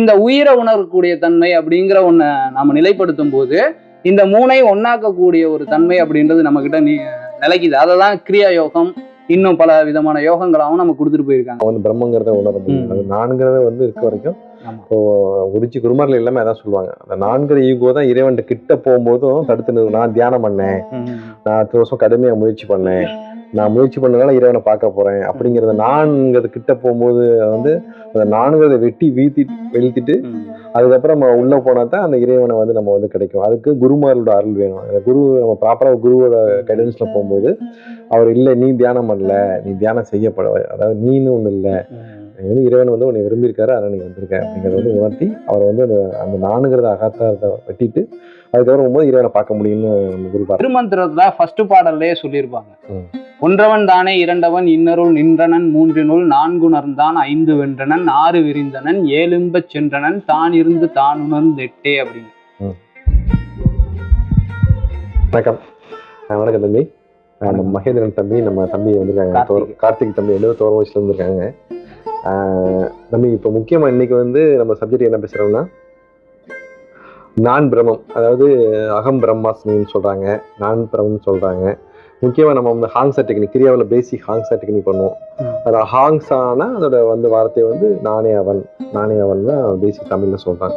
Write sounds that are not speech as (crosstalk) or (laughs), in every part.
இந்த உயிரை உணரக்கூடிய தன்மை அப்படிங்கிற ஒண்ண நம்ம நிலைப்படுத்தும் போது இந்த மூனை ஒண்ணாக்கக்கூடிய ஒரு தன்மை அப்படின்றது நம்ம கிட்ட நிலைக்குது. அதை தான் கிரியா யோகம் இன்னும் பல விதமான யோகங்களாகவும் நம்ம கொடுத்துட்டு போயிருக்காங்க. வந்து பிரம்மங்கிறத உணர முடியும். நான்கிறத வந்து இருக்க வரைக்கும். இப்போ உரிச்சி குருமாரில் எல்லாமே அதான் சொல்லுவாங்க. அந்த நான்கிற ஈகோ தான் இறைவன் கிட்ட போகும்போதும் தடுத்து நிறுத்தும். நான் தியானம் பண்ணேன். நான் அடுத்த வருஷம் கடுமையா முயற்சி பண்ணேன். நான் முயற்சி பண்ணதால இறைவனை பார்க்க போறேன். அப்படிங்கறத நான்கிறது கிட்ட போகும்போது வந்து அந்த நான்கிறத வெட்டி வீழ்த்தி வெளுத்திட்டு அதுக்கப்புறம் நம்ம உள்ள போனா தான் அந்த இறைவனை வந்து நம்ம வந்து கிடைக்கும். அதுக்கு குருமாரோட அருள் வேணும். அந்த குரு நம்ம ப்ராப்பரா குருவோட கைடன்ஸ்ல போகும்போது அவர் இல்லை நீ தியானம் பண்ணல நீ தியானம் செய்யப்பட அதாவது நீன்னு ஒண்ணு இல்லை. வந்து இறைவன் வந்து உன்னை விரும்பியிருக்காரு அதனால நீ வந்திருக்க அப்படிங்கறத வந்து உணர்த்தி அவர் வந்து அந்த அந்த நானுங்கிறத அகத்தாரத்தை வெட்டிட்டு அதுக்கப்புறம் போகும்போது இறைவனை பார்க்க முடியும்னு நம்ம திருமந்திரத்துல ஃபர்ஸ்ட் பாடல்லே சொல்லியிருப்பாங்க. ஒன்றவன் தானே இரண்டவன் இன்னருள் நின்றனன் மூன்றினுள் நான்குணர்ந்தான் ஐந்து வென்றனன் ஆறு விரிந்தனன் ஏழும்பச் சென்றனன் தான் இருந்து தான் உணர்ந்தெட்டே அப்படின்னு வணக்கம் வணக்கம் தம்பி. நம்ம மகேந்திரன் தம்பி நம்ம தம்பி வந்திருக்காங்க. கார்த்திக். தம்பி வந்து தோர வயசுல வந்திருக்காங்க. அஹ் தம்பி இப்போ முக்கியமா இன்னைக்கு வந்து நம்ம சப்ஜெக்ட் என்ன பேசுறோம்னா நான் பிரம்மம் அதாவது அகம் பிரம்மாஸ்மின்னு சொல்றாங்க. நான் பிரம்மம் சொல்றாங்க. முக்கியமா நம்ம வந்து ஹாங்ஸா டெக்னிக் கிரியாவில் பேசிக் ஹாங்ஸா டெக்னிக் பண்ணுவோம். அதில் ஹாங்ஸானா அதோட வந்து வார்த்தை வந்து நானே அவன் நானே அவன் தான் பேசிக் தமிழ்ல சொல்றாங்க.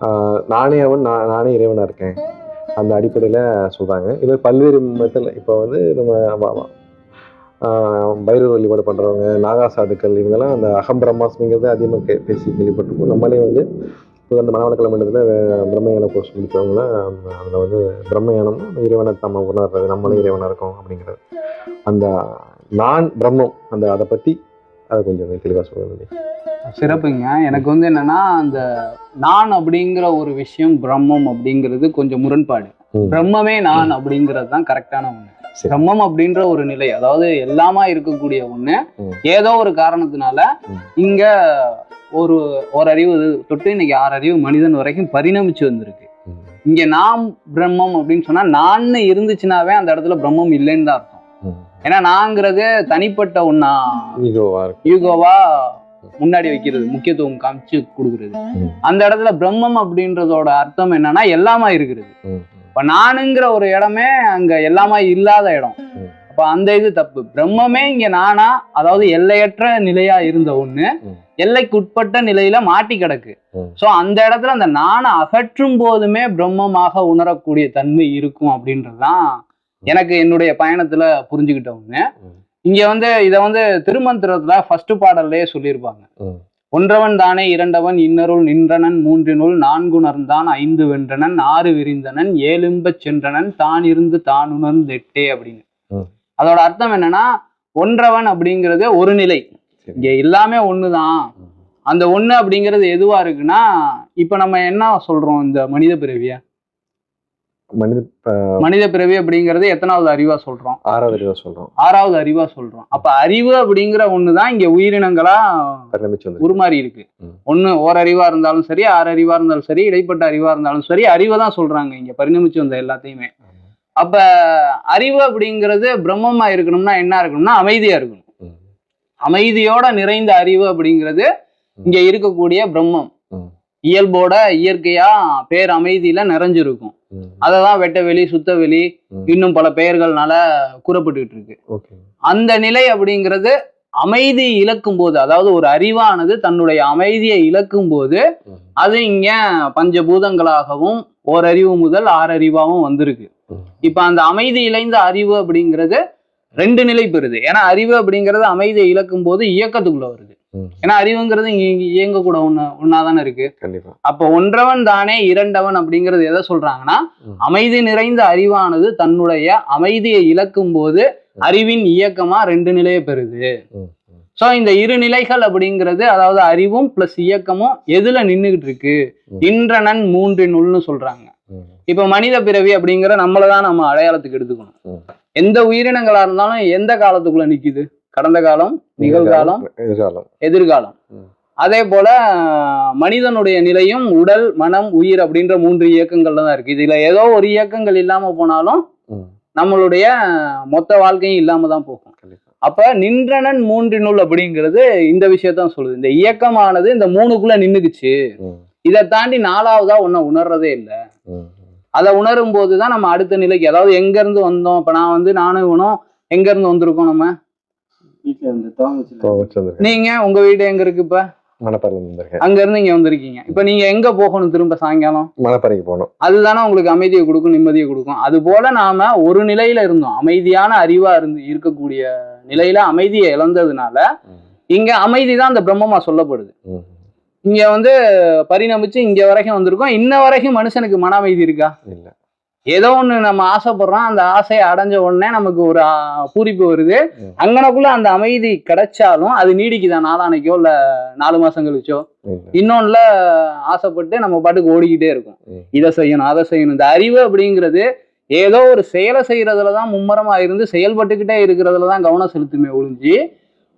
ஆஹ் நானே அவன் நான் நானே இறைவனா இருக்கேன். அந்த அடிப்படையில் சொல்கிறாங்க இது பல்வேறு மெத்தடில் இப்போ வந்து நம்ம வ- வ- ஆஹ் பைரவர் வழிபாடு பண்ணுறவங்க நாகா சாதுக்கள் இவங்கெல்லாம் அந்த அகம் பிரம்மாஸ்மிங்கிறது அதிகமாக பேசி கேள்விப்பட்டிருக்கோம் நம்மளே வந்து இப்போ அந்த மனவளக்கலை மண்டலத்தில் பிரம்மயான கோர்ஸ் முடித்தவங்களாம் அதில் வந்து பிரம்மயானம்னா இறைவனை நம்ம உணர்றது நம்மளும் இறைவனாக இருக்கோம் அப்படிங்கிறது. அந்த நான் பிரம்மம் அந்த அதை பற்றி அதை கொஞ்சம் தெளிவாக சொல்லுங்க சிறப்புங்க. எனக்கு வந்து என்னன்னா அந்த நான் அப்படிங்கிற ஒரு விஷயம் பிரம்மம் அப்படிங்கிறது கொஞ்சம் முரண்பாடு. பிரம்மமே நான் அப்படிங்கிறது தான் கரெக்டான ஒண்ணு. சரி. பிரம்மம் அப்படின்ற ஒரு நிலை அதாவது எல்லாமா இருக்கக்கூடிய ஒண்ணு. ஏதோ ஒரு காரணத்தினால. இங்க ஒரு ஒரு அறிவு தொட்டு இன்னைக்கு ஆறு அறிவு மனிதன் வரைக்கும் பரிணமிச்சு வந்திருக்கு. இங்க நாம் பிரம்மம் அப்படின்னு சொன்னா நான் இருந்துச்சுனாவே அந்த இடத்துல பிரம்மம் இல்லைன்னு தான் அர்த்தம். ஏன்னா நாங்கிறது தனிப்பட்ட இருக்கு யூகோவா முன்னாடி வைக்கிறது முக்கியத்துவம் காமிச்சு கொடுக்குறது. அந்த இடத்துல பிரம்மம் அப்படின்றதோட அர்த்தம் என்னன்னா எல்லாமா இருக்கிறது. இப்ப நானுங்கிற ஒரு இடமே அங்க எல்லாமா இல்லாத இடம். அப்ப அந்த இது தப்பு பிரம்மமே இங்க நானா அதாவது எல்லையற்ற நிலையா இருந்த ஒண்ணு ம். எல்லைக்குட்பட்ட நிலையில மாட்டி கிடக்கு. சோ அந்த இடத்துல அந்த நானை அகற்றும் போதுமே பிரம்மமாக உணரக்கூடிய தன்மை இருக்கும் அப்படின்றதுதான் எனக்கு என்னுடைய பயணத்துல புரிஞ்சுக்கிட்ட ஒண்ணு ம். இங்க வந்து இத வந்து திருமந்திரத்துல ஃபர்ஸ்ட் பாடல்லே சொல்லியிருப்பாங்க. ஒன்றவன் தானே இரண்டவன் இன்னருள் நின்றனன் மூன்றினுள் நான்குணர்ந்தான் ஐந்து வென்றனன் ஆறு விரிந்தனன் ஏழும்பச் சென்றனன் தான் இருந்து தான் உணர்ந்தெட்டே அப்படின்னு. அதோட அர்த்தம் என்னன்னா ஒன்றவன் அப்படிங்கிறது ஒரு நிலை. இங்க எல்லாமே ஒண்ணுதான். அந்த ஒண்ணு அப்படிங்கிறது எதுவா இருக்குன்னா இப்ப நம்ம என்ன சொல்றோம் இந்த மனித பிறவிய? மனித மனித பிறவி அப்படிங்கிறது எத்தனாவது அறிவா சொல்றோம்? ஆறாவது அறிவா சொல்றோம். ஆறாவது அறிவா சொல்றோம். அப்ப அறிவு அப்படிங்கிற ஒண்ணுதான் இங்க உயிரினங்களா உருமாறி இருக்கு. ஒண்ணு ஓரறிவா இருந்தாலும் சரி ஆறு அறிவா இருந்தாலும் சரி இடைப்பட்ட அறிவா இருந்தாலும் சரி அறிவை தான் சொல்றாங்க இங்க பரிணமிச்சு வந்த எல்லாத்தையுமே. அப்ப அறிவு அப்படிங்கிறது பிரம்மமா இருக்கணும்னா என்ன இருக்கணும்னா அமைதியா இருக்கணும். அமைதியோட நிறைந்த அறிவு அப்படிங்கிறது இங்க இருக்கக்கூடிய பிரம்மம். இயல்போட இயற்கையா பேர் அமைதியில நிறைஞ்சிருக்கும். அததான் வெட்டவெளி சுத்தவெளி. இன்னும் பல பெயர்கள்னால கூறப்பட்டுக்கிட்டு இருக்கு அந்த நிலை அப்படிங்கிறது அமைதி இழக்கும் போது அதாவது ஒரு அறிவானது தன்னுடைய அமைதியை இழக்கும் போது. அது இங்க பஞ்சபூதங்களாகவும் ஓரறிவு முதல் ஆறறிவாகவும் வந்திருக்கு. இப்ப அந்த அமைதி இழைந்த அறிவு அப்படிங்கிறது ரெண்டு நிலை பெறுது ஏன்னா அறிவு அப்படிங்கிறது அமைதியை இழக்கும் போது இயக்கத்துக்குள்ள வருது. ஏன்னா அறிவுங்கிறது இங்க இங்க இயங்கக்கூட ஒண்ணு ஒன்னாதானே இருக்கு அப்ப ஒன்றவன் தானே இரண்டவன் அப்படிங்கிறது எதை சொல்றாங்கன்னா. அமைதி நிறைந்த அறிவானது தன்னுடைய அமைதியை இழக்கும் போது அறிவின் இயக்கமா ரெண்டு நிலையை பெறுது. சோ இந்த இரு நிலைகள் அப்படிங்கிறது அதாவது அறிவும் பிளஸ் இயக்கமும் எதுல நின்னுகிட்டு இருக்கு. இன்றனன் மூன்றினுள்னு சொல்றாங்க ம். இப்ப மனித பிறவி அப்படிங்கிற நம்மளதான் நம்ம அடையாளத்துக்கு எடுத்துக்கணும். எந்த உயிரினங்களா இருந்தாலும் எந்த காலத்துக்குள்ள நிக்குது கடந்த காலம் நிகழ்காலம் எதிர்காலம் எதிர்காலம். அதே போல மனிதனுடைய நிலையும் உடல் மனம் உயிர் அப்படின்ற மூன்று இயக்கங்கள்ல தான் இருக்கு. இதுல ஏதோ ஒரு இயக்கங்கள் இல்லாம போனாலும். நம்மளுடைய மொத்த வாழ்க்கையும் இல்லாம தான் போகும். அப்ப நின்றனன் மூன்றினுள் அப்படிங்கிறது இந்த விஷயத்தான் சொல்லுது. இந்த இயக்கமானது இந்த மூணுக்குள்ள நின்னுக்குச்சு. இதை தாண்டி நாலாவதா ஒன்ன உணர்றதே இல்லை. அதை உணரும் போதுதான் நம்ம அடுத்த நிலைக்கு அதாவது எங்க இருந்து வந்தோம்? இப்ப நான் வந்து நானும் இவனும் எங்க இருந்து வந்திருக்கோம் நம்ம? வீட்டுல இருந்து துவங்குச்சு துவங்கிச்சு வந்திருக்கேன். நீங்க உங்க வீடு எங்க இருக்கு இப்ப மணப்பாறையில் வந்திருக்கேன். அங்க இருந்து இங்க வந்திருக்கீங்க. இப்ப நீங்க எங்க போகணும் திரும்ப சாயங்காலம்? மணப்பாறைக்கு போகணும். அதுதானே உங்களுக்கு அமைதியை கொடுக்கும் நிம்மதியை கொடுக்கும். அது போல நாம ஒரு நிலையில இருந்தோம். அமைதியான அறிவா இருந்து இருக்கக்கூடிய நிலையில அமைதியை இழந்ததுனால இங்க அமைதி தான் அந்த பிரம்மமா சொல்லப்படுது. இங்க வந்து பரிணமிச்சு இங்க வரைக்கும் வந்திருக்கோம். இன்ன வரைக்கும் மனுஷனுக்கு மன அமைதி இருக்கா? இல்ல. ஏதோ ஒண்ணு நம்ம ஆசைப்படுறோம். அந்த ஆசையை அடைஞ்ச உடனே நமக்கு ஒரு பூரிப்பு வருது. அங்கனக்குள்ள அந்த அமைதி கிடைச்சாலும் அது நீடிக்குதா? நாளானைக்கோ இல்ல நாலு மாசம் கழிச்சோ இன்னொன்னுல ஆசைப்பட்டு நம்ம பாட்டுக்கு ஓடிக்கிட்டே இருக்கும். இதை செய்யணும் அதை செய்யணும். இந்த அறிவு அப்படிங்கிறது ஏதோ ஒரு செயலை செய்யறதுல தான் மும்மரமா இருந்து செயல்பட்டுக்கிட்டே இருக்கிறதுல தான் கவனம் செலுத்துமே ஒழிஞ்சு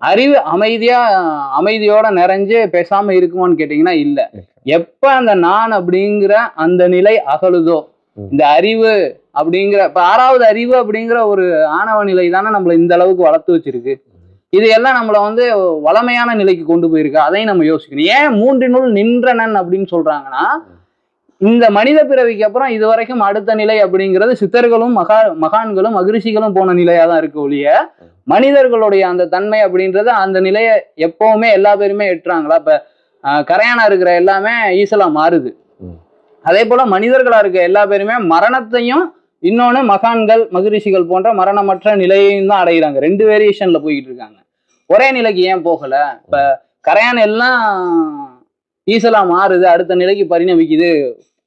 அறிவு அமைதியா அமைதியோட நிறைஞ்சு பேசாம இருக்குமான்னு கேட்டீங்கன்னா இல்ல. எப்ப அந்த நான் அப்படிங்கிற அந்த நிலை அகலுதோ? ம். இந்த அறிவு அப்படிங்கிற இப்ப ஆறாவது அறிவு அப்படிங்கிற ஒரு ஆணவ நிலை தானே நம்மள இந்த அளவுக்கு வளர்த்து வச்சிருக்கு. இது எல்லாம் நம்மள வந்து வளமையான நிலைக்கு கொண்டு போயிருக்கு. அதையும் நம்ம யோசிக்கணும். ஏன் மூன்றினுள் நின்றனன் அப்படின்னு சொல்றாங்கன்னா இந்த மனித பிறவிக்கு அப்புறம் இது வரைக்கும் அடுத்த நிலை அப்படிங்கிறது சித்தர்களும் மகா மகான்களும் மகிழ்ச்சிகளும் போன நிலையா தான் இருக்கு ஒழிய மனிதர்களுடைய அந்த தன்மை அப்படின்றது அந்த நிலையை எப்பவுமே எல்லா பேருமே எட்டுறாங்களா இப்ப ஆஹ், கரையானா இருக்கிற எல்லாமே ஈசலா மாறுது. அதே போல மனிதர்களா இருக்க எல்லா பேருமே மரணத்தையும் இன்னொன்று மகான்கள் மகிழ்ச்சிகள் போன்ற மரணமற்ற நிலையையும் தான் அடைகிறாங்க ரெண்டு வேரியேஷன்ல போய்கிட்டு இருக்காங்க. ஒரே நிலைக்கு ஏன் போகல? இப்ப கரையான் எல்லாம் ஈசலா மாறுது அடுத்த நிலைக்கு பரிணமிக்குது.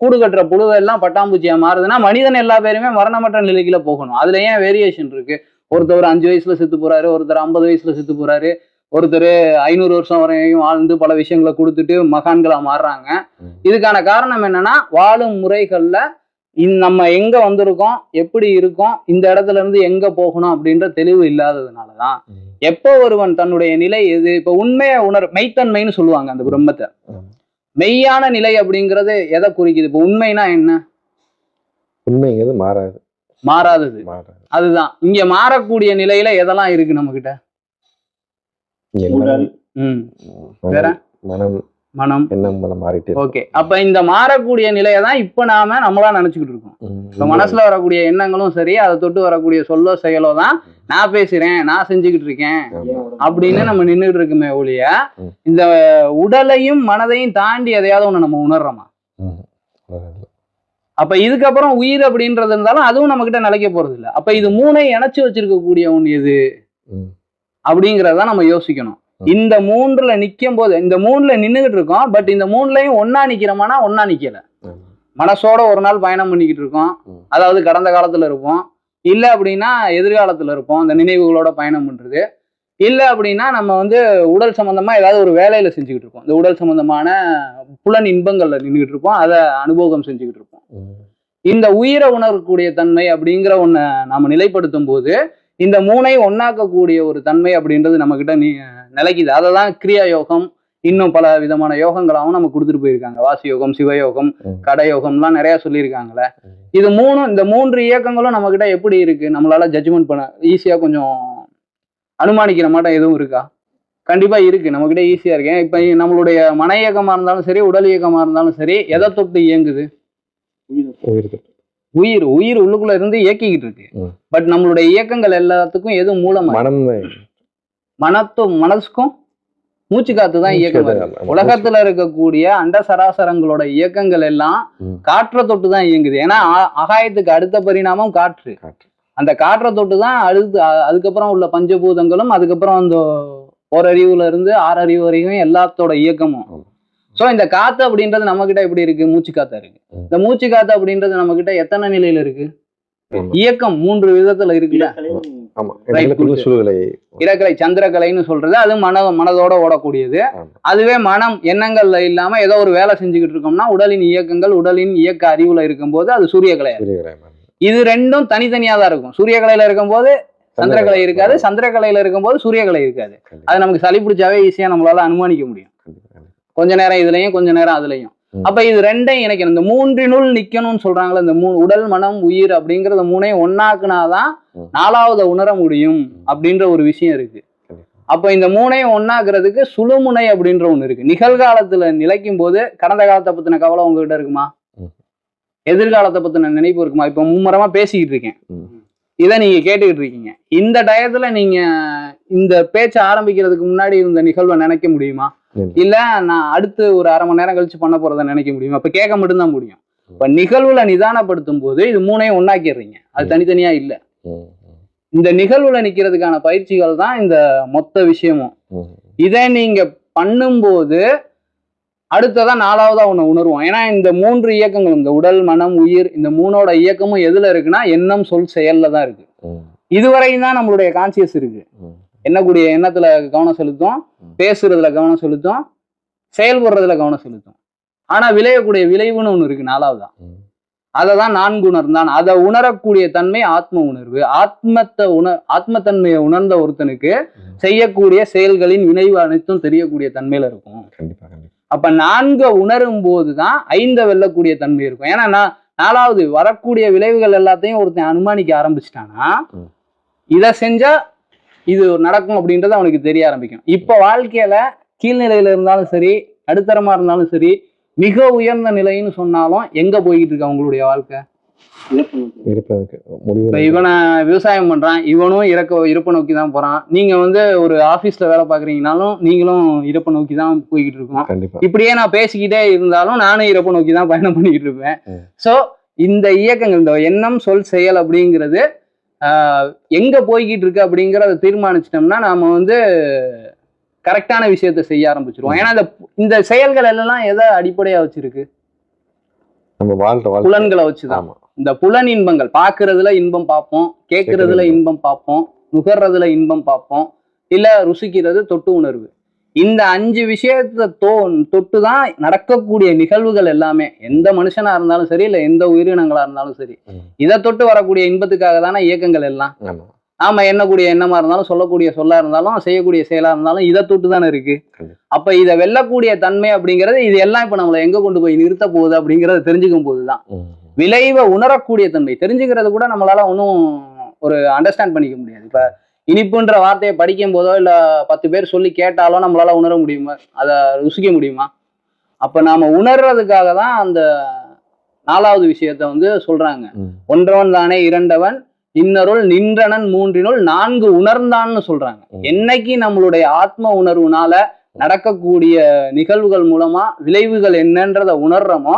கூடு கட்டுற புழுவெல்லாம் பட்டாம்பூச்சியா மாறுதுன்னா மனிதன் எல்லா பேருமே மரணமற்ற நிலைக்குள்ள போகணும். அதுல ஏன் வேரியேஷன் இருக்கு? ஒருத்தர் அஞ்சு வயசுல செத்து போறாரு ஒருத்தர் ஐம்பது வயசுல செத்து போறாரு. ஒருத்தர் ஐநூறு வருஷம் வரையும் வாழ்ந்து பல விஷயங்களை கொடுத்துட்டு மகான்களா மாறுறாங்க. இதுக்கான காரணம் என்னன்னா வாழும் முறைகள்ல இந்த நம்ம எங்க வந்திருக்கோம் எப்படி இருக்கோம் இந்த இடத்துல இருந்து எங்க போகணும் அப்படின்ற தெளிவு இல்லாததுனாலதான். எப்போ ஒருவன் தன்னுடைய நிலை எது இப்ப உண்மையை உணர் மெய்த்தன்மைன்னு சொல்லுவாங்க அந்த பிரம்மத்தை. மெய்யான நிலை அப்படிங்கிறது எதை குறிக்குது? இப்ப உண்மைனா என்ன? உண்மைங்கிறது மாறாது. மாறாதது. மாறாது. அதுதான். இங்க மாறக்கூடிய நிலையில எதெல்லாம் இருக்கு நம்ம கிட்ட? மனம்? மனம் எண்ணம் மாறிட்டே. ஓகே. அப்ப இந்த மாறக்கூடிய நிலையை தான் இப்ப நாம நம்மளா நினைச்சுக்கிட்டு இருக்கோம். இப்ப மனசுல வரக்கூடிய எண்ணங்களும் சரி அதை தொட்டு வரக்கூடிய சொல்லோ செயலோ தான் நான் பேசுறேன் நான் செஞ்சுக்கிட்டு இருக்கேன். அப்படின்னு நம்ம நின்றுட்டு இருக்குமே ஒழிய. இந்த உடலையும் மனதையும் தாண்டி எதையாவது ஒண்ணு நம்ம உணர்றோமா. அப்ப இதுக்கப்புறம் உயிர் அப்படின்றது இருந்தாலும் அதுவும் நம்ம கிட்ட நிலைக்க போறது இல்ல அப்ப இது மூணை இணைச்சு வச்சிருக்கக்கூடிய ஒண்ணு எது? அப்படிங்கறத நம்ம யோசிக்கணும். இந்த மூன்றுல நிக்கும் போது இந்த மூணுல நின்னுகிட்டு இருக்கோம் பட் இந்த மூணுலயும் ஒன்னா நிக்கிறோமானா ஒன்னா நிக்கல. மனசோட ஒரு நாள் பயணம் பண்ணிக்கிட்டு இருக்கோம். அதாவது கடந்த காலத்துல இருப்போம். இல்ல அப்படின்னா எதிர்காலத்துல இருப்போம் அந்த நினைவுகளோட பயணம் பண்றது. இல்ல அப்படின்னா நம்ம வந்து உடல் சம்பந்தமா ஏதாவது ஒரு வேலையில செஞ்சுக்கிட்டு இருப்போம் இந்த உடல் சம்பந்தமான புலன் இன்பங்கள்ல நின்றுகிட்டு இருப்போம் அதை அனுபவம் செஞ்சுக்கிட்டு இருப்போம். ம், இந்த உயிரை உணரக்கூடிய தன்மை அப்படிங்கிற ஒன்றை நாம நிலைப்படுத்தும் போது இந்த மூனை ஒன்னாக்கக்கூடிய ஒரு தன்மை அப்படின்றது நம்ம கிட்ட நீ நிலைக்குது. அதை தான் கிரியா யோகம் இன்னும் பல விதமான யோகங்களாகவும் நம்ம கொடுத்துட்டு போயிருக்காங்க. வாசி யோகம் சிவயோகம். கடயோகம்லாம் நிறைய சொல்லியிருக்காங்களே ம். இது மூணு இந்த மூன்று இயக்கங்களும் நம்ம கிட்ட எப்படி இருக்கு? நம்மளால ஜட்ஜ்மெண்ட் பண்ண ஈஸியா கொஞ்சம் அனுமானிக்கிற மாட்டோம் எதுவும் இருக்கா? கண்டிப்பா இருக்கு. நம்ம கிட்ட ஈஸியா இருக்கு. ஏன் இப்ப நம்மளுடைய மன இயக்கமா இருந்தாலும் சரி உடல் இயக்கமா இருந்தாலும் சரி எதை தொட்டு இயங்குது? உயிர் உயிர் உள்ளுக்குள்ள இருந்து இயக்கிக்கிட்டு இருக்கு. பட் நம்மளுடைய இயக்கங்கள் எல்லாத்துக்கும் எது மூலமா மனம் மனத்தும் மனசுக்கும் மூச்சு காத்து தான் இயக்கம். உலகத்துல இருக்கக்கூடிய அண்ட சராசரங்களோட இயக்கங்கள் எல்லாம். காற்றை தொட்டு தான் இயங்குது ஏன்னா ஆகாயத்துக்கு அடுத்த பரிணாமம் காற்று. அந்த காற்றை தொட்டு தான் அடுத்து அதுக்கப்புறம் உள்ள பஞ்சபூதங்களும் அதுக்கப்புறம் அந்த ஓரறிவுல இருந்து ஆறறிவு வரைக்கும் எல்லாத்தோட இயக்கமும் சோ இந்த காத்து அப்படின்றது நம்ம கிட்ட எப்படி இருக்கு? மூச்சு காத்தா இருக்கு. இந்த மூச்சு காத்து அப்படின்றது நம்ம கிட்ட எத்தனை நிலையில இருக்கு. இயக்கம் மூன்று விதத்துல இருக்குல்ல? இறக்கலை சந்திரக்கலைன்னு சொல்றது அது மன மனதோட ஓடக்கூடியது. அதுவே மனம் எண்ணங்கள்ல இல்லாம ஏதோ ஒரு வேலை செஞ்சுக்கிட்டு இருக்கோம்னா உடலின் இயக்கங்கள் உடலின் இயக்க அறிவுல இருக்கும்போது அது சூரியகலை சூரியகலை மாதிரி. இது ரெண்டும் தனித்தனியா தான் இருக்கும். சூரியகலையில இருக்கும்போது சந்திரகலை இருக்காது சந்திரகலையில இருக்கும்போது சூரியகலை இருக்காது. அது நமக்கு சளி பிடிச்சாவே ஈஸியா நம்மளால அனுமானிக்க முடியும். கொஞ்ச நேரம் இதுலயும் கொஞ்ச நேரம் அதுலயும். அப்ப இது ரெண்டையும் இணைக்கணும் இந்த மூன்றினுள் நிக்கணும்னு சொல்றாங்களே இந்த மூணு உடல் மனம் உயிர் அப்படிங்கறத மூணையும் ஒன்னாக்குனாதான். நாலாவத உணர முடியும் அப்படின்ற ஒரு விஷயம் இருக்கு அப்ப இந்த மூணையும் ஒன்னாக்குறதுக்கு சுழுமுனை அப்படின்ற ஒண்ணு இருக்கு நிகழ்காலத்துல நிலைக்கும் போது கடந்த காலத்தை பத்தின கவலை உங்ககிட்ட இருக்குமா. எதிர்காலத்தை பத்தின நினைப்பு இருக்குமா இப்ப மும்மரமா பேசிக்கிட்டு இருக்கேன். இதை நீங்க கேட்டுக்கிட்டு இருக்கீங்க இந்த டயத்துல நீங்க இந்த பேச்ச ஆரம்பிக்கிறதுக்கு முன்னாடி இருந்த நிகழ்வை நினைக்க முடியுமா. இல்ல நான் அடுத்து ஒரு அரை மணி நேரம் கழிச்சு பண்ண போறதை நினைக்க முடியுமா இப்ப கேட்க மட்டும்தான் முடியும் இப்ப நிகழ்வுல நிதானப்படுத்தும் போது இது மூணையும் ஒன்னாக்கிடுறீங்க அது. தனித்தனியா இல்ல. இந்த நிகழ்வுல நிக்கிறதுக்கான பயிற்சிகள் தான் இந்த மொத்த விஷயமும். இதை நீங்க பண்ணும்போது அடுத்ததா நாலாவதா ஒண்ணு உணர்வோம் ஏன்னா இந்த மூன்று இயக்கங்களும் இந்த உடல் மனம் உயிர் இந்த மூணோட இயக்கமும் எதுல இருக்குன்னா எண்ணம் சொல் செயல்ல தான் இருக்கு. இதுவரையும் தான் நம்மளுடைய கான்சியஸ் இருக்கு. எண்ணக்கூடிய எண்ணத்துல கவனம் செலுத்தும். பேசுறதுல கவனம் செலுத்தும். செயல்படுறதுல கவனம் செலுத்தும். ஆனா விளையக்கூடிய விளைவுன்னு ஒண்ணு இருக்கு நாலாவதா? ம். அதை தான் நான்கு உணர்ந்தான் அதை உணரக்கூடிய தன்மை ஆத்ம உணர்வு. ஆத்மத்தை உண ஆத்மத்தன்மையை உணர்ந்த ஒருத்தனுக்கு. செய்யக்கூடிய செயல்களின் விளைவு அனைத்தும் தெரியக்கூடிய தன்மையில இருக்கும். கண்டிப்பா கண்டிப்பா. அப்ப நான்கு உணரும் போதுதான் ஐந்த வெல்லக்கூடிய தன்மை இருக்கும். ஏன்னா நான் நாலாவது வரக்கூடிய விளைவுகள் எல்லாத்தையும் ஒருத்தன் அனுமானிக்க ஆரம்பிச்சிட்டானா. இதை செஞ்சா இது நடக்கும் அப்படின்றது அவனுக்கு தெரிய ஆரம்பிக்கும். இப்ப வாழ்க்கையில கீழ்நிலையில இருந்தாலும் சரி நடுத்தரமா இருந்தாலும் சரி மிக உயர்ந்த நிலைன்னு சொன்னாலும் எங்க போய்கிட்டு இருக்கு அவங்களுடைய வாழ்க்கை? இறப்பு இவனை விவசாயம் பண்றான் இவனும் இறக்க இருப்பை நோக்கி தான் போறான். நீங்க வந்து ஒரு ஆபீஸ்ல வேலை பாக்குறீங்கனாலும் நீங்களும் இருப்பை நோக்கி தான் போய்கிட்டு இருக்கோம் இப்படியே நான் பேசிக்கிட்டே இருந்தாலும் நானும் இறப்பை நோக்கி தான் பயணம் பண்ணிக்கிட்டு இருப்பேன். ஸோ இந்த இயக்கங்கள் இந்த எண்ணம் சொல் செயல் அப்படிங்கிறது எங்க போய்கிட்டு இருக்கு அப்படிங்கிறத தீர்மானிச்சிட்டோம்னா நாம வந்து கரெக்டான விஷயத்த செய்ய ஆரம்பிச்சிருவோம். ஏன்னா இந்த இந்த செயல்கள் எல்லாம் எதை அடிப்படையா வச்சிருக்கு? நம்ம வாழ்ற புலன்களை வச்சுதான். இந்த புலன் இன்பங்கள் பார்க்கறதுல இன்பம் பார்ப்போம் கேட்கறதுல இன்பம் பார்ப்போம் நுகர்றதுல இன்பம் பார்ப்போம் இல்ல ருசிக்கிறது தொட்டு உணர்வு. இந்த அஞ்சு விஷயத்தை தோ தொட்டு தான் நடக்கக்கூடிய நிகழ்வுகள் எல்லாமே. எந்த மனுஷனா இருந்தாலும் சரி இல்ல எந்த உயிரினங்களா இருந்தாலும் சரி. இதை தொட்டு வரக்கூடிய இன்பத்துக்காக தானே இயக்கங்கள் எல்லாம். ஆமா. நாம எண்ணக்கூடிய எண்ணமா இருந்தாலும் சொல்லக்கூடிய சொல்லா இருந்தாலும் செய்யக்கூடிய செயலா இருந்தாலும் இதை தொட்டு தானே இருக்கு. அப்ப இதை வெல்லக்கூடிய தன்மை அப்படிங்கிறது இது எல்லாம் இப்ப நம்மளை எங்க கொண்டு போய் நிறுத்த போகுது அப்படிங்கறத தெரிஞ்சுக்கும் போதுதான். விளைவை உணரக்கூடிய தன்மை. தெரிஞ்சுக்கிறது கூட நம்மளால ஒன்றும் ஒரு அண்டர்ஸ்டாண்ட் பண்ணிக்க முடியாது. இப்ப இனிப்புன்ற வார்த்தையை படிக்கும் போதோ இல்ல பத்து பேர் சொல்லி கேட்டாலோ நம்மளால உணர முடியுமா அதை ருசிக்க முடியுமா அப்ப நாம உணர்றதுக்காக தான் அந்த நாலாவது விஷயத்த வந்து சொல்றாங்க. ஒன்றவன் தானே இரண்டவன் இன்னருள் நின்றனன் மூன்றினுள் நான்கு உணர்ந்தான்னு சொல்றாங்க. என்னைக்கு நம்மளுடைய ஆத்ம உணர்வுனால நடக்கக்கூடிய நிகழ்வுகள் மூலமா விளைவுகள் என்னன்றத உணர்றோமோ.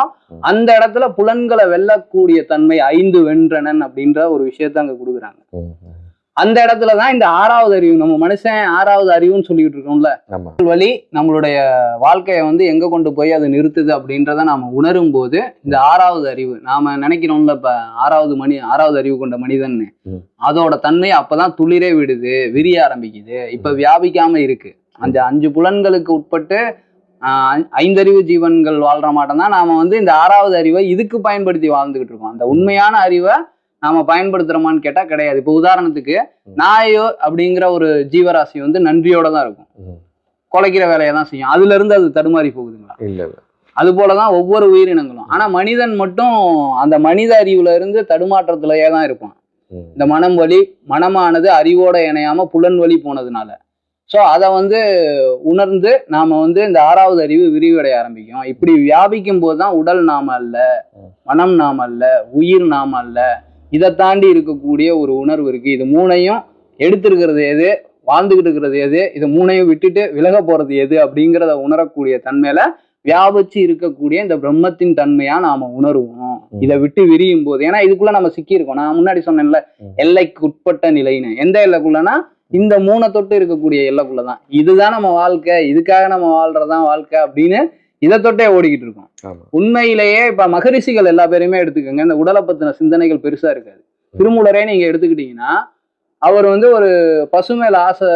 அந்த இடத்துல புலன்களை வெல்லக்கூடிய தன்மை ஐந்து வென்றனன் அப்படின்ற ஒரு விஷயத்த அங்க கொடுக்குறாங்க. அந்த இடத்துல தான் இந்த ஆறாவது அறிவு. நம்ம மனுஷன் ஆறாவது அறிவுன்னு சொல்லிக்கிட்டு இருக்கோம்ல. வழி நம்மளுடைய வாழ்க்கையை வந்து எங்க கொண்டு போய் அது நிறுத்துது அப்படின்றத நாம உணரும் போது இந்த ஆறாவது அறிவு நாம நினைக்கிறோம்ல இப்ப ஆறாவது மணி ஆறாவது அறிவு கொண்ட மனிதன். அதோட தன்மை அப்பதான் துளிரே விடுது விரிய ஆரம்பிக்குது. இப்ப வியாபிக்காம இருக்கு. அந்த அஞ்சு புலன்களுக்கு உட்பட்டு ஆஹ், ஐந்தறிவு ஜீவன்கள் வாழ்ற மாட்டோம் தான் நாம வந்து இந்த ஆறாவது அறிவை இதுக்கு பயன்படுத்தி வாழ்ந்துகிட்டு இருக்கோம். அந்த உண்மையான அறிவை நாம பயன்படுத்துறோமான்னு கேட்டா கிடையாது. இப்போ உதாரணத்துக்கு நாயோ அப்படிங்கிற ஒரு ஜீவராசி வந்து நன்றியோட தான் இருக்கும். குலைக்கிற வேலையை தான் செய்யும். அதுல இருந்து அது தடுமாறி போகுதுங்களா? இல்ல அது போலதான் ஒவ்வொரு உயிரினங்களும். ஆனா மனிதன் மட்டும் அந்த மனித அறிவுல இருந்து தடுமாற்றத்திலேயே தான் இருப்பான். இந்த மனம் வழி மனமானது அறிவோட இணையாம புலன் வழி போனதுனால. ஸோ அதை வந்து உணர்ந்து நாம வந்து இந்த ஆறாவது அறிவு விரிவடைய ஆரம்பிக்கும். இப்படி வியாபிக்கும் போது தான் உடல் நாம அல்ல. மனம் நாம அல்ல உயிர் நாம அல்ல இதை தாண்டி இருக்கக்கூடிய ஒரு உணர்வு இருக்கு. இது மூணையும் எடுத்திருக்கிறது எது? வாழ்ந்துகிட்டு இருக்கிறது எது? இது மூணையும் விட்டுட்டு விலக போறது எது? அப்படிங்கிறத உணரக்கூடிய தன்மையில வியாபிச்சு இருக்கக்கூடிய இந்த பிரம்மத்தின் தன்மையா நாம உணருவோம். இதை விட்டு விரியும் போது ஏன்னா இதுக்குள்ள நம்ம சிக்கி இருக்கோம் நான் முன்னாடி சொன்னேன்ல. எல்லைக்கு உட்பட்ட நிலைன்னு. எந்த எல்லைக்குள்ளனா இந்த மூணை தொட்டு இருக்கக்கூடிய எல்லைக்குள்ளதான். இதுதான் நம்ம வாழ்க்கை இதுக்காக நம்ம வாழ்றதுதான் வாழ்க்கை அப்படின்னு இதை தொட்டே ஓடிக்கிட்டு இருக்கோம். உண்மையிலேயே இப்ப மகரிஷிகள் எல்லா பேரையுமே எடுத்துக்கோங்க. இந்த உடலை பத்தின சிந்தனைகள் பெருசா இருக்காது. திருமூலரே நீங்க எடுத்துக்கிட்டீங்கன்னா அவர் வந்து ஒரு பசு மேல ஆசை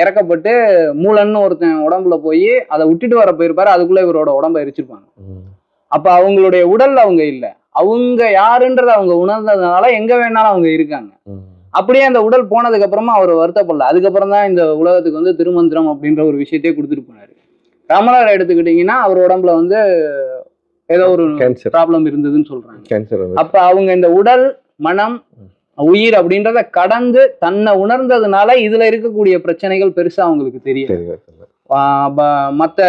இறக்கப்பட்டு மூலன்னு ஒருத்தன் உடம்புல போய் அதை விட்டுட்டு வர போயிருப்பாரு. அதுக்குள்ள இவரோட உடம்ப எரிச்சிருப்பாங்க. அப்ப அவங்களுடைய உடல்ல அவங்க இல்ல. அவங்க யாருன்றத அவங்க உணர்ந்ததுனால எங்க வேணாலும் அவங்க இருக்காங்க. அப்படியே அந்த உடல் போனதுக்கு அப்புறமா அவர் வருத்தப்படல. அதுக்கப்புறம் தான் இந்த உலகத்துக்கு வந்து திருமந்திரம் அப்படின்ற ஒரு விஷயத்தையே கொடுத்துட்டு போனாரு. ரமணர் எடுத்துக்கிட்டிங்கன்னா அவர் உடம்புல வந்து ஏதோ ஒரு கேன்சர் ப்ராப்ளம் இருந்ததுன்னு சொல்றாங்க. கேன்சர் அப்ப அவங்க இந்த உடல் மனம் உயிர் அப்படின்றத கடந்து தன்னை உணர்ந்ததுனால இதுல இருக்கக்கூடிய பிரச்சனைகள் பெருசா அவங்களுக்கு தெரியும் தெரியல. மற்ற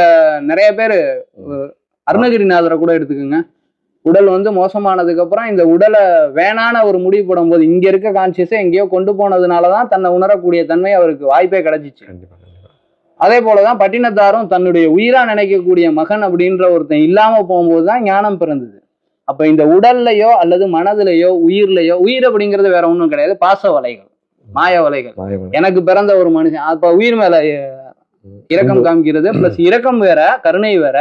நிறைய பேர் அருணகிரிநாதரை கூட எடுத்துக்கோங்க. உடல் வந்து மோசமானதுக்கு அப்புறம் இந்த உடலை வேணான ஒரு முடிவு போடும்போது இங்க இருக்க கான்சியஸை எங்கேயோ கொண்டு போனதுனால தான் தன்னை உணரக்கூடிய தன்மை அவருக்கு வாய்ப்பே கிடைச்சிச்சு. அதே போலதான் பட்டினத்தாரும் தன்னுடைய உயிரா நினைக்கக்கூடிய மகன் அப்படின்ற ஒருத்தன் இல்லாம போகும்போது தான் ஞானம் பிறந்தது. அப்ப இந்த உடல்லையோ அல்லது மனதிலையோ உயிர்லையோ உயிர் அப்படிங்கிறது வேற ஒண்ணும் கிடையாது. பாச வலைகள் மாய வலைகள். எனக்கு பிறந்த ஒரு மனுஷன் அப்ப உயிர் மேல இரக்கம் காமிக்கிறது பிளஸ் இரக்கம் வேற கருணை வேற.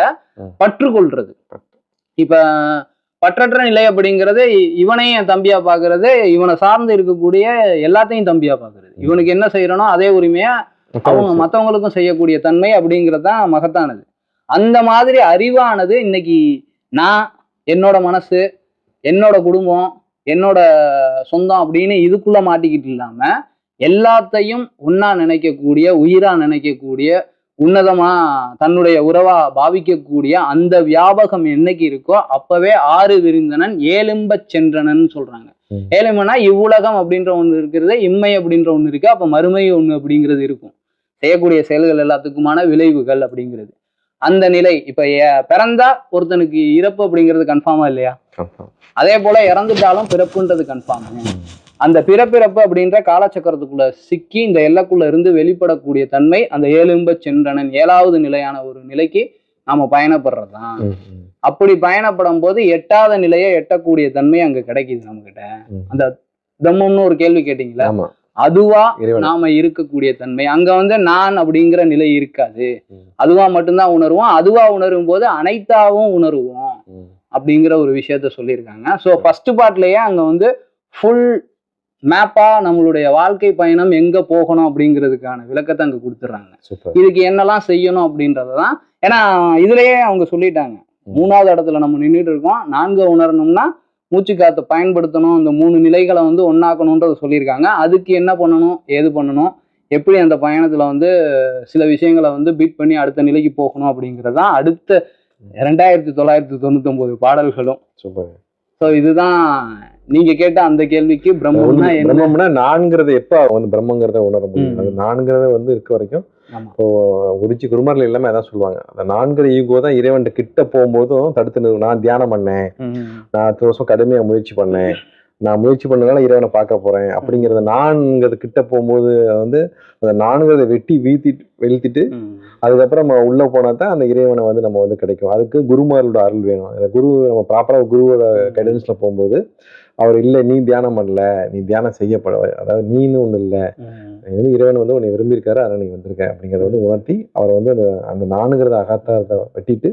பற்று கொள்றது. இப்ப பற்றற்ற நிலை அப்படிங்கிறது இவனையும் என் தம்பியா பாக்குறது இவனை சார்ந்து இருக்கக்கூடிய எல்லாத்தையும் தம்பியா பாக்குறது. இவனுக்கு என்ன செய்யறனோ அதே உரிமையா அவங்க மத்தவங்களுக்கும் செய்யக்கூடிய தன்மை அப்படிங்கிறது தான் மகத்தானது. அந்த மாதிரி அறிவானது இன்னைக்கு நான் என்னோட மனசு என்னோட குடும்பம் என்னோட சொந்தம் அப்படின்னு இதுக்குள்ள மாட்டிக்கிட்டு இல்லாம எல்லாத்தையும் ஒண்ணா நினைக்கக்கூடிய உயிரா நினைக்கக்கூடிய உன்னதமா தன்னுடைய உறவா பாவிக்கக்கூடிய அந்த வியாபகம் என்னைக்கு இருக்கோ அப்பவே ஆறு விரிந்தனன் ஏலும்பச் சென்றனன் சொல்றாங்க. ம். ஏழுமனா இவ்வுலகம் அப்படின்ற ஒண்ணு இருக்கிறது இம்மை அப்படின்ற ஒண்ணு இருக்கு அப்ப மறுமை ஒண்ணு அப்படிங்கிறது இருக்கும். செய்யக்கூடிய செயல்கள் எல்லாத்துக்குமான விளைவுகள் அப்படிங்கிறது. அந்த நிலை இப்ப பிறந்தா ஒருத்தனுக்கு இறப்பு அப்படிங்கிறது கன்ஃபார்மா இல்லையா? அதே போல இறந்துட்டாலும் பிறப்புன்றது கன்ஃபார்ம் அந்த பிறப்பிறப்பு அப்படின்ற காலச்சக்கரத்துக்குள்ள சிக்கி இந்த எல்லைக்குள்ள இருந்து வெளிப்படக்கூடிய தன்மை அந்த ஏழும்ப சென்றனன் ஏழாவது நிலையான ஒரு நிலைக்கு நாம பயணப்படுறதுதான் அப்படி பயணப்படும் போது எட்டாத நிலையை எட்டக்கூடிய தன்மை அங்க கிடைக்குது நம்ம கிட்ட. அந்த தம்மம்னு ஒரு கேள்வி கேட்டீங்களா? அதுவா நாம இருக்கக்கூடிய தன்மை. அங்க வந்து நான் அப்படிங்கிற நிலை இருக்காது. அதுவா மட்டும்தான் உணர்வோம். அதுவா உணரும் போது அனைத்தாவும் உணருவோம். அப்படிங்கிற ஒரு விஷயத்த சொல்லியிருக்காங்க. ஸோ ஃபர்ஸ்ட் பார்ட்லயே அங்க வந்து ஃபுல் மேப்பா நம்மளுடைய வாழ்க்கை பயணம் எங்க போகணும் அப்படிங்கிறதுக்கான விளக்கத்தை அங்க கொடுத்துட்றாங்க. இதுக்கு என்னெல்லாம் செய்யணும் அப்படின்றதான் ஏன்னா இதுலயே அவங்க சொல்லிட்டாங்க. மூணாவது இடத்துல நம்ம நின்றுட்டு இருக்கோம். நான்கு உணரணும்னா மூச்சு காத்தை பயன்படுத்தணும் இந்த மூணு நிலைகளை வந்து ஒன்னாக்கணுன்றத சொல்லியிருக்காங்க அதுக்கு என்ன பண்ணணும் ஏது பண்ணணும் எப்படி அந்த பயணத்துல வந்து சில விஷயங்களை வந்து பீட் பண்ணி அடுத்த நிலைக்கு போகணும் அப்படிங்கிறது தான் அடுத்த ரெண்டாயிரத்தி தொள்ளாயிரத்தி தொண்ணூத்தொன்பது பாடல்களும் சூப்பர் ஸோ இதுதான் நீங்க கேட்ட அந்த கேள்விக்கு பிரம்மம்னா என்ன பிரம்மம்னா நான்கிறத எப்ப வந்து பிரம்மங்கிறத உணர முடியும். அது நான்கிறத வந்து இருக்க வரைக்கும். இப்போ உரிச்சி குருமாரில் எல்லாமே அதான் சொல்லுவாங்க அந்த நான்கிற ஈகோ தான் இறைவன் கிட்ட போகும்போதும் தடுத்து. நான் தியானம் பண்ணேன். நான் அடுத்த வருஷம் கடுமையா முயற்சி பண்ணேன் நான் முயற்சி பண்ணனால இறைவனை பார்க்க போறேன் அப்படிங்கறத நான்கிறது கிட்ட போகும்போது வந்து அந்த நான்கிறத வெட்டி வீழ்த்திட்டு வெளுத்திட்டு. அதுக்கப்புறம் நம்ம உள்ள போனா தான் அந்த இறைவனை வந்து நம்ம வந்து கிடைக்கும் அதுக்கு குருமாரோட அருள் வேணும் அந்த குரு நம்ம ப்ராப்பரா குருவோட கைடன்ஸ்ல போகும்போது அவர் இல்லை நீ தியானம் பண்ணல நீ தியானம் செய்யப்பட அதாவது நீன்னு ஒண்ணு இல்லை. நீ வந்து இறைவன் வந்து உன்னை விரும்பியிருக்காரு அதனால நீ வந்திருக்க அப்படிங்கறத வந்து உணர்த்தி அவரை வந்து அந்த அந்த நானுங்கிறத அகத்தாரத்தை வெட்டிட்டு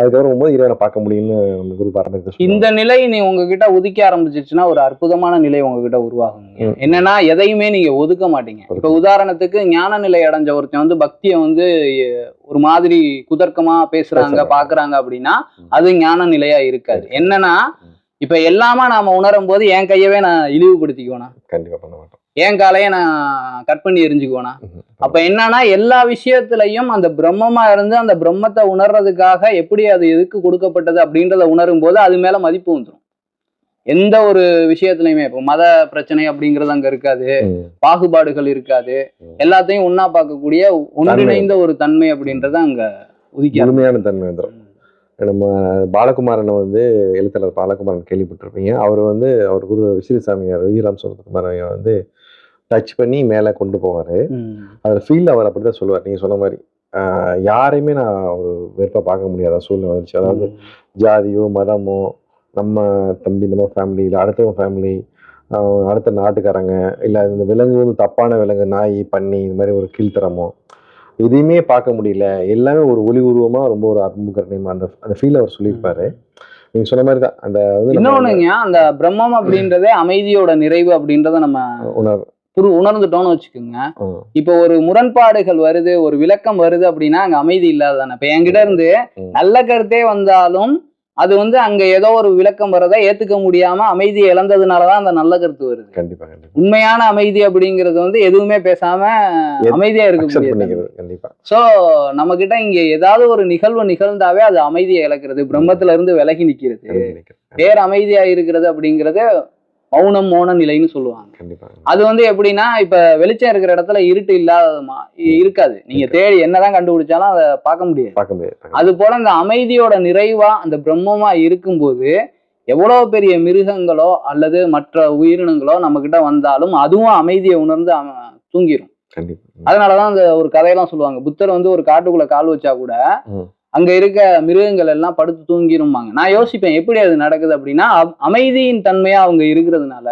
அதுக்கப்புறம் போகும்போது இறைவனை பார்க்க முடியும்னு நம்ம குரு பாரம்பரியத்தை இந்த நிலை நீ உங்ககிட்ட ஒதுக்க ஆரம்பிச்சிச்சுன்னா ஒரு அற்புதமான நிலை உங்ககிட்ட உருவாகும் ம். என்னன்னா எதையுமே நீங்க ஒதுக்க மாட்டீங்க இப்ப உதாரணத்துக்கு ஞான நிலை அடைஞ்ச ஒருத்தன் வந்து பக்தியை வந்து ஒரு மாதிரி குதர்க்கமா பேசுறாங்க. பாக்குறாங்க அப்படின்னா. அது ஞான நிலையா இருக்காது. என்னன்னா. இப்ப எல்லாமே நாம உணரும் போது என் கையவே நான் இழிவுபடுத்திக்குவேனா கண்டிப்பா பண்ண மாட்டோம் என் காலையை நான் கட் பண்ணி எரிஞ்சுக்குவேனா. அப்ப என்னன்னா எல்லா விஷயத்திலையும் அந்த பிரம்மமா இருந்து அந்த பிரம்மத்தை உணர்றதுக்காக எப்படி அது எதுக்கு கொடுக்கப்பட்டது அப்படின்றத உணரும் போது அது மேல மதிப்பு வந்துடும் எந்த ஒரு விஷயத்துலயுமே இப்போ மத பிரச்சனை அப்படிங்கிறது அங்க இருக்காது. பாகுபாடுகள் இருக்காது. எல்லாத்தையும் ஒண்ணா பார்க்கக்கூடிய ஒன்றிணைந்த ஒரு தன்மை அப்படின்றத அங்க ஒதுக்கி முழுமையான தன்மை வந்துடும் நம்ம பாலகுமாரனை வந்து எழுத்தாளர் பாலகுமாரன் கேள்விப்பட்டிருப்பீங்க. அவர் வந்து அவர் குரு விசிறிசாமியார் விஜயராம் சுரத்குமார் வந்து டச் பண்ணி மேலே கொண்டு போவார். அதில் ஃபீல் அவர் அப்படி தான் சொல்லுவார். நீங்கள் சொன்ன மாதிரி யாரையுமே நான் ஒரு வெறுப்பாக பார்க்க முடியாத சூழ்நிலை வந்துச்சு அதாவது ஜாதியோ மதமோ நம்ம தம்பி நம்ம ஃபேமிலி இல்லை அடுத்தவங்க ஃபேமிலி அடுத்த நாட்டுக்காரங்க இல்லை இந்த விலங்கு வந்து தப்பான விலங்கு நாய் பன்னி இந்த மாதிரி ஒரு கீழ்த்தரமோ எதையுமே பார்க்க முடியல. எல்லாமே ஒரு ஒளி உருவமா ரொம்ப ஒரு அன்பு கருணையுமா அந்த அந்த ஃபீல் அவர் சொல்லியிருப்பாரு. நீங்க சொன்ன மாதிரி தான். அந்த இன்னொன்னுங்க அந்த பிரம்மம் அப்படின்றதே அமைதியோட நிறைவு அப்படின்றத நம்ம உணர் புரு உணர்ந்துட்டோம்னு வச்சுக்கோங்க. இப்போ ஒரு முரண்பாடுகள் வருது ஒரு விளக்கம் வருது அப்படின்னா அங்க அமைதி இல்லாததானே. இப்ப என்கிட்ட இருந்து. நல்ல கருத்தே வந்தாலும் அது வந்து அங்க ஏதோ ஒரு விளக்கம் வரதை ஏத்துக்க முடியாம அமைதியை இழந்ததுனாலதான் அந்த நல்ல கருத்து வருது. கண்டிப்பா உண்மையான அமைதி அப்படிங்கிறது வந்து எதுவுமே பேசாம அமைதியா இருக்க கண்டிப்பா. சோ நம்ம கிட்ட இங்க ஏதாவது ஒரு நிகழ்வு நிகழ்ந்தாவே அது அமைதியை இழக்கிறது பிரம்மத்துல இருந்து விலகி நிக்கிறது. வேற அமைதியா இருக்கிறது அப்படிங்கறது மௌனம் மௌன நிலைன்னு சொல்லுவாங்க. அது வந்து எப்படின்னா இப்ப வெளிச்சம் இருக்கிற இடத்துல இருட்டு இல்லாதமா இருக்காது. நீங்க தேடி என்னதான் கண்டுபிடிச்சாலும் அதை பார்க்க முடியாது. பார்க்க முடியாது அது போல இந்த அமைதியோட நிறைவா அந்த பிரம்மமா இருக்கும்போது எவ்வளவு பெரிய மிருகங்களோ அல்லது மற்ற உயிரினங்களோ நம்ம கிட்ட வந்தாலும் அதுவும் அமைதியை உணர்ந்து கண்டிப்பா. அதனாலதான் அந்த ஒரு கதையெல்லாம் சொல்லுவாங்க. புத்தர் வந்து ஒரு காட்டுக்குள்ள கால் வச்சா கூட. அங்க இருக்க மிருகங்கள் எல்லாம் படுத்து தூங்கிரும்பாங்க நான் யோசிப்பேன் எப்படி அது நடக்குது அப்படின்னா அமைதியின் தன்மையா அவங்க இருக்கிறதுனால.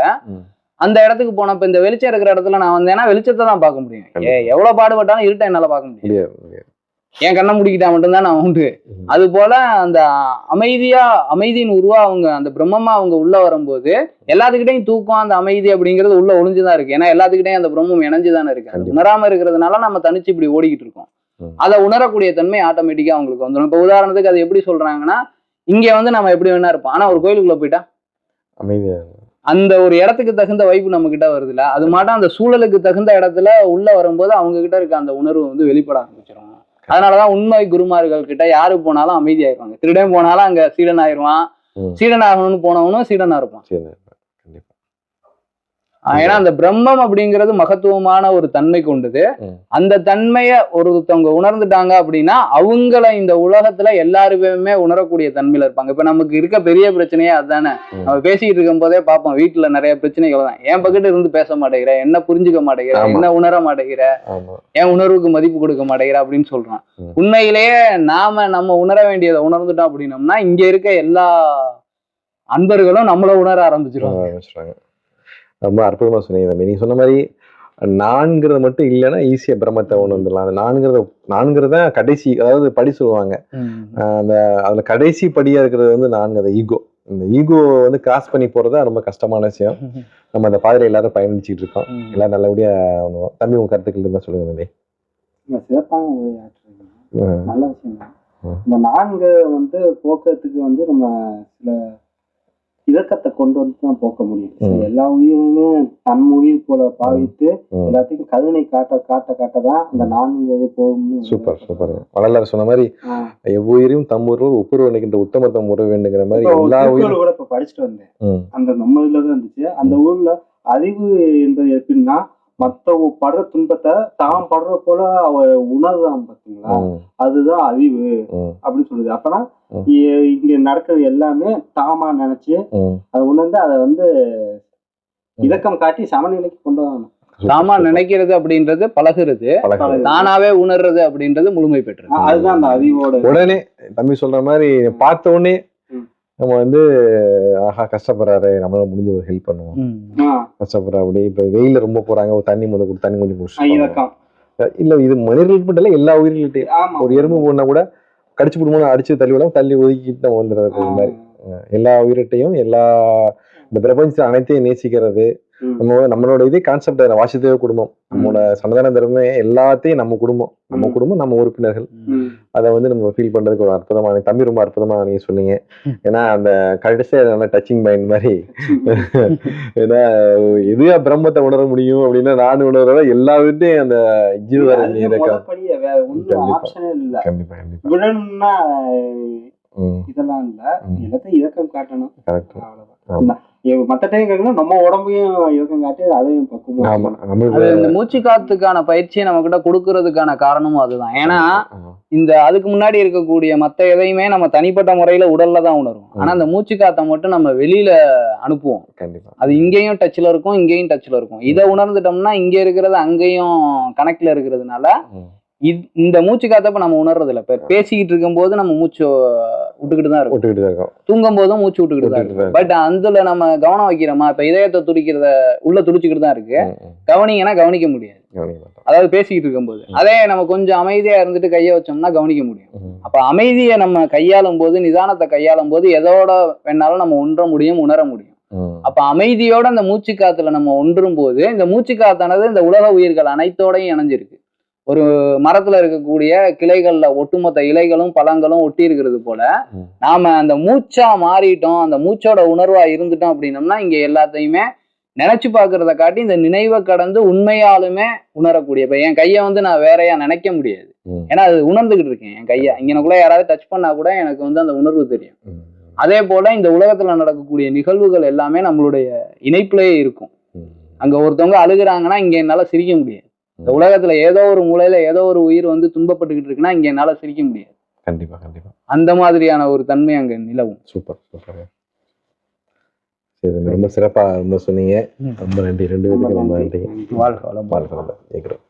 அந்த இடத்துக்கு போனப்ப இந்த வெளிச்சம் இருக்கிற இடத்துல நான் வந்தேன்னா வெளிச்சத்தை தான் பார்க்க முடியும். எவ்வளவு பாடுபட்டாலும் இருட்டை என்னால பார்க்க முடியும் என் கண்ணை முடிக்கிட்டா மட்டும்தான் நான் உண்டு. அது போல அந்த அமைதியா அமைதியின் உருவா அவங்க அந்த பிரம்மமா அவங்க உள்ள வரும்போது எல்லாத்துக்கிட்டையும் தூக்கம் அந்த அமைதி அப்படிங்கிறது உள்ள ஒளிஞ்சுதான் இருக்கு ஏன்னா எல்லாத்துக்கிட்டையும் அந்த பிரம்மம் இணைஞ்சுதானே இருக்கு. உணராம இருக்கிறதுனால நம்ம தனிச்சு இப்படி ஓடிக்கிட்டு இருக்கோம். அதை உணரக்கூடிய தன்மை ஆட்டோமேட்டிக்கா அவங்களுக்கு வந்துடும் இப்ப உதாரணத்துக்கு அது எப்படி சொல்றாங்கன்னா இங்க வந்து நம்ம எப்படி வேணா இருப்போம். ஆனா ஒரு கோயிலுக்குள்ள போயிட்டா? அமைதியா அந்த ஒரு இடத்துக்கு தகுந்த வைப்பு நம்ம கிட்ட வருதுல்ல அது மாட்டம் அந்த சூழலுக்கு தகுந்த இடத்துல உள்ள வரும்போது அவங்க கிட்ட இருக்க அந்த உணர்வு வந்து வெளிப்பட ஆரம்பிச்சிடும் அதனாலதான் உண்மை குருமார்கள் கிட்ட யாரு போனாலும் அமைதியாயிருவாங்க. திருடன் போனாலும் அங்க சீடன் ஆயிருவான். ம். சீடன் ஆகணும்னு போனவனும் சீடனா இருப்பான். ஏன்னா அந்த பிரம்மம் அப்படிங்கிறது மகத்துவமான ஒரு தன்மை கொண்டது. அந்த தன்மைய ஒருத்தவங்க உணர்ந்துட்டாங்க அப்படின்னா அவங்கள இந்த உலகத்துல எல்லாருமே உணரக்கூடிய தன்மையில இருப்பாங்க. இப்ப நமக்கு இருக்க பெரிய பிரச்சனையே அதுதானே. நம்ம பேசிக்கிட்டு இருக்கும் போதே பார்ப்போம் வீட்டுல நிறைய பிரச்சனைகள் தான். என் பக்கத்துல இருந்து பேச மாட்டேங்கிற என்ன புரிஞ்சுக்க மாட்டேங்கிற. என்ன உணர மாட்டேங்கிற என் உணர்வுக்கு மதிப்பு கொடுக்க மாட்டேங்கிற அப்படின்னு சொல்றான். உண்மையிலேயே நாம நம்ம உணர வேண்டியதை உணர்ந்துட்டோம் அப்படின்னம்னா இங்க இருக்க எல்லா அன்பர்களும் நம்மள உணர ஆரம்பிச்சிருவாங்க. ரொம்ப அற்புதமா சொன்னீங்க தம்பி. நீங்க சொன்ன மாதிரி நான்கிறது மட்டும் இல்லைன்னா ஈஸியா பிரம்மத்தை உணர்ந்துடலாம் அந்த நான்கிறது நான்கிறது தான் கடைசி அதாவது படி சொல்லுவாங்க. அந்த அதுல கடைசி படியா இருக்கிறது வந்து நான்கு அந்த ஈகோ இந்த ஈகோ வந்து கிராஸ் பண்ணி போறது ரொம்ப கஷ்டமான விஷயம். (laughs) நம்ம அந்த பாதையில எல்லாரும் பயணிச்சுட்டு இருக்கோம். எல்லாரும் நல்லபடியா பண்ணுவோம் தம்பி உங்க கருத்துக்கள் இருந்தா சொல்லுங்க தம்பி. சிறப்பான. நல்ல விஷயம் தான். இந்த நான்கு வந்து போக்குறதுக்கு வந்து நம்ம சில இலக்கத்தை கொண்டு வந்து தான் போக்க முடியும். எல்லா உயிரினும் தன் உயிர் போல பாவித்து. எல்லாத்தையும் கருணை காட்ட காட்ட காட்ட தான் அந்த நான்கு இது போகும்னு சூப்பர் சூப்பர் வள்ளலார் சொன்ன மாதிரி ஆ. எவ்வுயிரையும் தம்முருள் ஒப்புரு நினைக்கின்ற உத்தமத்தம் உற வேண்டுங்கிற மாதிரி எல்லா உயிரும் கூட இப்ப படிச்சுட்டு வந்தேன். அந்த நம்ம இதுல தான் இருந்துச்சு. அந்த ஊர்ல அறிவு என்பது எப்படின்னா மத்தவங்க படுற துன்பத்தை தான் படுற போல அவ உணர்றான் பாத்தீங்களா. அதுதான் அறிவு. அப்படின்னு சொல்லுது அப்பனா இங்க நடக்கிறது எல்லாமே தாமா நினைச்சு. அதை உணர்ந்து அதை வந்து இலக்கம் காட்டி சமநிலைக்கு கொண்டு வரணும் தாமா நினைக்கிறது அப்படின்றது பழகுறது. தானாவே உணர்றது அப்படின்றது முழுமை பெற்றது அதுதான் அந்த அறிவோட உடனே தம்பி சொல்ற மாதிரி பார்த்த உடனே. நம்ம வந்து ஆஹா கஷ்டப்படுறாரு நம்மளால முடிஞ்ச ஒரு ஹெல்ப் பண்ணுவோம். கஷ்டப்படுறா அப்படி இப்ப வெயில ரொம்ப போறாங்க ஒரு தண்ணி முதல் கொடுத்து தண்ணி கொஞ்சம் குடிச்சு இல்ல இது மனிதர்களுக்கு மட்டும் இல்ல எல்லா உயிர்கள்ட்டையும் ஆமா. ஒரு எறும்பு போனா கூட கடிச்சு விடுமோ அடிச்சு தள்ளி விடாம தள்ளி ஒதுக்கிட்டு நம்ம வந்துடுறது. மாதிரி. எல்லா உயிரிட்டையும் எல்லா இந்த பிரபஞ்சத்தை அனைத்தையும் நேசிக்கிறது. நம்ம நம்மளோட இதே கான்செப்ட் வாசித்தேவ குடும்பம். நம்மளோட சனதான தர்மமே எல்லாத்தையும் நம்ம குடும்பம். நம்ம. குடும்பம் நம்ம உறுப்பினர்கள். அதை வந்து நம்ம ஃபீல் பண்றதுக்கு ஒரு அற்புதமான தம்பி ரொம்ப அற்புதமா நீங்க சொன்னீங்க. ஏன்னா அந்த கடைசியா நல்ல டச்சிங் மைண்ட் மாதிரி. (laughs) ஏன்னா எதுயா பிரம்மத்தை உணர முடியும் அப்படின்னா நான் உணர்றத எல்லா வீட்டையும் அந்த ஒண்ணும் கண்டிப்பா. கண்டிப்பா கண்டிப்பா. இதெல்லாம் இல்ல. எல்லாத்தையும் இலக்கம் காட்டணும். கரெக்ட் அவ்வளவுதான். மத்த டைம் கேட்கணும் நம்ம உடம்பையும் இலக்கம் காட்டி அதையும் பக்குவமா ஆமா அது நம்மளுக்கு இந்த மூச்சு காத்துக்கான பயிற்சியை நம்ம கிட்ட கொடுக்கறதுக்கான காரணமும் அதுதான். ஏன்னா. இந்த அதுக்கு முன்னாடி இருக்கக்கூடிய மத்த எதையுமே நம்ம தனிப்பட்ட முறையில உடல்ல தான் உணர்வோம் ஆனா அந்த மூச்சு காத்தை மட்டும் நம்ம வெளியில அனுப்புவோம். கண்டிப்பா. அது இங்கேயும் டச்ல இருக்கும் இங்கேயும் டச்ல இருக்கும். இதை உணர்ந்துட்டோம்னா இங்க இருக்கிறது அங்கேயும் கனெக்ட்ல இருக்கிறதுனால இந்த மூச்சு காத்தப்ப நம்ம உணர்றது இல்ல இப்ப பேசிக்கிட்டு இருக்கும்போது நம்ம மூச்சு விட்டுக்கிட்டு தான் இருக்கும். விட்டுக்கிட்டு இருக்கோம். தூங்கும் போதும் மூச்சு விட்டுக்கிட்டு தான் இருக்கும். பட் அதுல நம்ம கவனம் வைக்கிறோமா? இப்ப இதயத்தை துடிக்கிறத உள்ள துடிச்சுக்கிட்டு தான் இருக்கு. கவனிங்கன்னா கவனிக்க முடியாது. அதாவது பேசிக்கிட்டு இருக்கும்போது. அதே நம்ம கொஞ்சம் அமைதியா இருந்துட்டு கையை வச்சோம்னா கவனிக்க முடியும். அப்ப அமைதியை நம்ம கையாளும் போது நிதானத்தை கையாளும் போது எதோட வேணாலும் நம்ம ஒன்ற முடியும் உணர முடியும். அப்ப அமைதியோட அந்த மூச்சு காத்துல நம்ம ஒன்றும் போது இந்த மூச்சு காத்தானது இந்த உலக உயிர்கள் அனைத்தோடையும் இணைஞ்சிருக்கு. ஒரு மரத்துல இருக்கக்கூடிய கிளைகள்ல ஒட்டுமொத்த இலைகளும் பழங்களும் ஒட்டி இருக்கிறது போல. நாம அந்த மூச்சா மாறிட்டோம் அந்த மூச்சோட உணர்வா இருந்துட்டோம் அப்படின்னம்னா இங்க எல்லாத்தையுமே நினைச்சு பார்க்கறத காட்டி இந்த நினைவை கடந்து உண்மையாலுமே உணரக்கூடிய இப்ப என் கையை வந்து நான் வேறையா நினைக்க முடியாது. ஏன்னா அது உணர்ந்துகிட்டு இருக்கேன் என் கையை இங்கனக்குள்ள யாராவது டச் பண்ணா கூட எனக்கு வந்து அந்த உணர்வு தெரியும். அதே போல இந்த உலகத்துல நடக்கக்கூடிய நிகழ்வுகள் எல்லாமே நம்மளுடைய இணைப்பிலேயே இருக்கும். அங்க ஒருத்தவங்க அழுகுறாங்கன்னா இங்க என்னால சிரிக்க முடியாது இந்த. உலகத்துல ஏதோ ஒரு மூலையில ஏதோ ஒரு உயிர் வந்து துன்பப்பட்டுக்கிட்டு இருக்குன்னா இங்க என்னால சிரிக்க முடியாது. கண்டிப்பா கண்டிப்பா. அந்த மாதிரியான ஒரு தன்மை அங்க நிலவும். சூப்பர் சூப்பர் சரி ரொம்ப சிறப்பா ரொம்ப சொன்னீங்க. ரொம்ப நன்றி. ரெண்டு பேருக்கும் ரொம்ப நன்றி. வாழ்க வளமுடன். வாழ்க்கை கேட்குறோம்